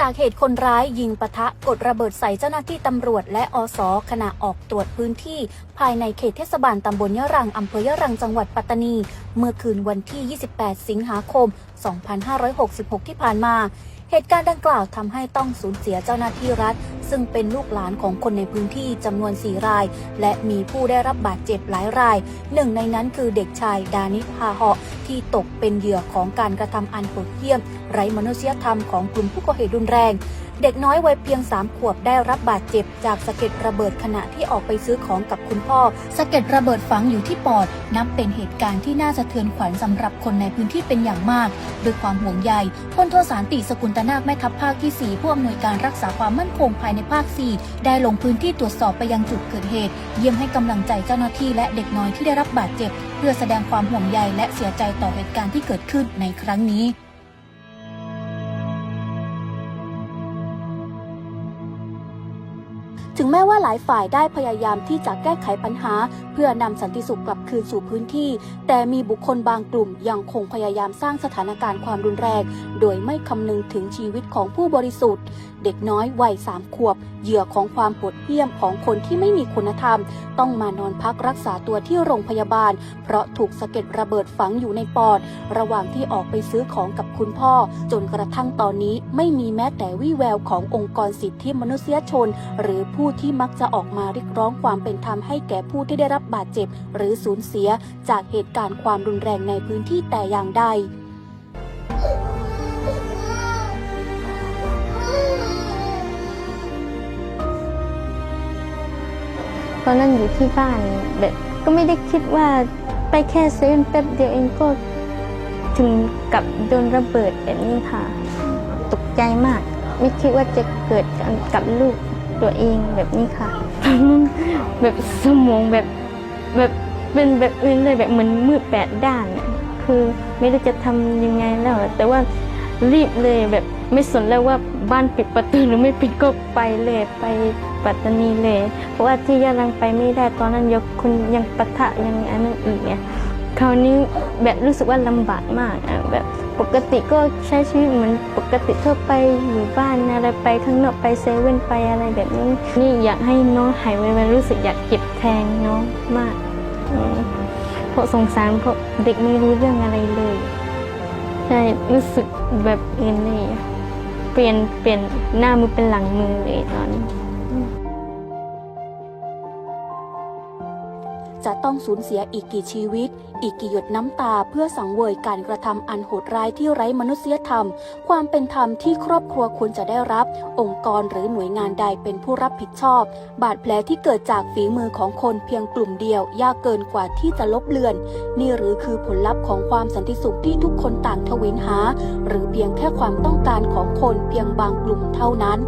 จากเหตุคนร้ายยิงปะทะกดระเบิดใส่เจ้าหน้าที่ตำรวจและอสขณะออกตรวจพื้นที่ ภายในเขตเทศบาลตำบลยะรังอำเภอยะรังจังหวัดปัตตานี เมื่อคืนวันที่ 28 สิงหาคม 2566 ที่ผ่านมา เหตุการณ์ดังกล่าวทำให้ต้องสูญเสียเจ้าหน้าที่รัฐ ซึ่งเป็นลูกหลานของคนในพื้นที่จำนวน 4 ราย และมีผู้ได้รับบาดเจ็บหลายราย หนึ่งในนั้นคือเด็กชายดานิพาเหาะที่ตกเป็นเหยื่อของการกระทำอันโหดเหี้ยม ไร้มนุษยธรรมของกลุ่มผู้ก่อเหตุรุนแรง เด็กน้อยวัยเพียง 3 ขวบได้รับบาดเจ็บ จากสะเก็ดระเบิดขณะที่ออกไปซื้อของกับคุณพ่อ สะเก็ดระเบิดฝังอยู่ที่ปอด นับเป็นเหตุการณ์ที่น่าสะเทือนขวัญสำหรับคนในพื้นที่เป็นอย่างมาก ด้วยความห่วงใยพลโทสารติสกุลตนาคแม่ทัพภาคที่ 4 ผู้อำนวยการรักษาความมั่นคงภายในภาค 4 ได้ลงพื้นที่ตรวจสอบไปยังจุดเกิดเหตุ เยี่ยมให้กำลังใจเจ้าหน้าที่และเด็กน้อยที่ได้รับบาดเจ็บ เพื่อแสดงความห่วงใยและเสียใจต่อเหตุการณ์ที่เกิดขึ้นในครั้งนี้ ถึงแม้ว่าหลายฝ่ายได้พยายามที่จะแก้ไขปัญหา เพื่อนำสันติสุขกลับคืนสู่พื้นที่ แต่มีบุคคลบางกลุ่มยังคงพยายามสร้างสถานการณ์ความรุนแรง โดยไม่คำนึงถึงชีวิตของผู้บริสุทธิ์ เด็กน้อยวัยสามขวบ เหยื่อของความโหดเหี้ยมของคนที่ไม่มีคุณธรรม ต้องมานอนพักรักษาตัวที่โรงพยาบาล เพราะถูกสะเก็ดระเบิดฝังอยู่ในปอด ระหว่างที่ออกไปซื้อของกับคุณพ่อ จนกระทั่งตอนนี้ไม่มีแม้แต่วี่แววขององค์กรสิทธิมนุษยชน หรือผู้ที่มักจะออกมาเรียกร้องความเป็นธรรมให้แก่ผู้ที่ได้รับบาดเจ็บ หรือสูญเสียจากเหตุการณ์ความรุนแรงในพื้นที่แต่อย่างใด ตอนนั้นอยู่ที่บ้านแบบก็ไม่ได้คิดว่าไปแค่เซเว่นแป๊บเดียวเองก็ถึงกับโดนระเบิดแบบนี้ค่ะ ตกใจมาก ไม่คิดว่าจะเกิดกับลูกตัวเองแบบนี้ค่ะแบบสมองแบบแบบเป็นแบบอื่นเลยแบบเหมือนมืดแปดด้าน คือไม่รู้จะทำยังไงแล้ว แต่ว่า รีบเลยแบบไม่สนแล้วว่าบ้านปิดประตูหรือไม่ปิดก็ไปเลยไปปัตตานีเลย เพราะว่าที่ยะลังไปไม่ได้ตอนนั้นยังคนยังปะทะยังอันนั้นอีกเนี่ยคราวนี้แบบรู้สึกว่าลำบากมากอะแบบปกติก็ใช้ชีวิตเหมือนปกติทั่วไปอยู่บ้านอะไรไปข้างนอกไปเซเว่นไปอะไรแบบนี้ นี่อยากให้น้องหายไวๆรู้สึกอยากเก็บแทนน้องมากเพราะสงสารเพราะเด็กไม่รู้เรื่องอะไรเลย ใช่รู้สึกแบบเอ็นเลยเปลี่ยนเปลี่ยนหน้ามือเป็นหลังมือเลยตอนนี้ ต้องสูญเสียอีกกี่ชีวิต อีกกี่หยดน้ำตาเพื่อสังเวยการกระทำอันโหดร้ายที่ไร้มนุษยธรรม ความเป็นธรรมที่ครอบครัวควรจะได้รับ องค์กรหรือหน่วยงานใดเป็นผู้รับผิดชอบ บาดแผลที่เกิดจากฝีมือของคนเพียงกลุ่มเดียว ยากเกินกว่าที่จะลบเลือน นี่หรือคือผลลัพธ์ของความสันติสุขที่ทุกคนต่างทวินหา หรือเพียงแค่ความต้องการของคนเพียงบางกลุ่มเท่านั้น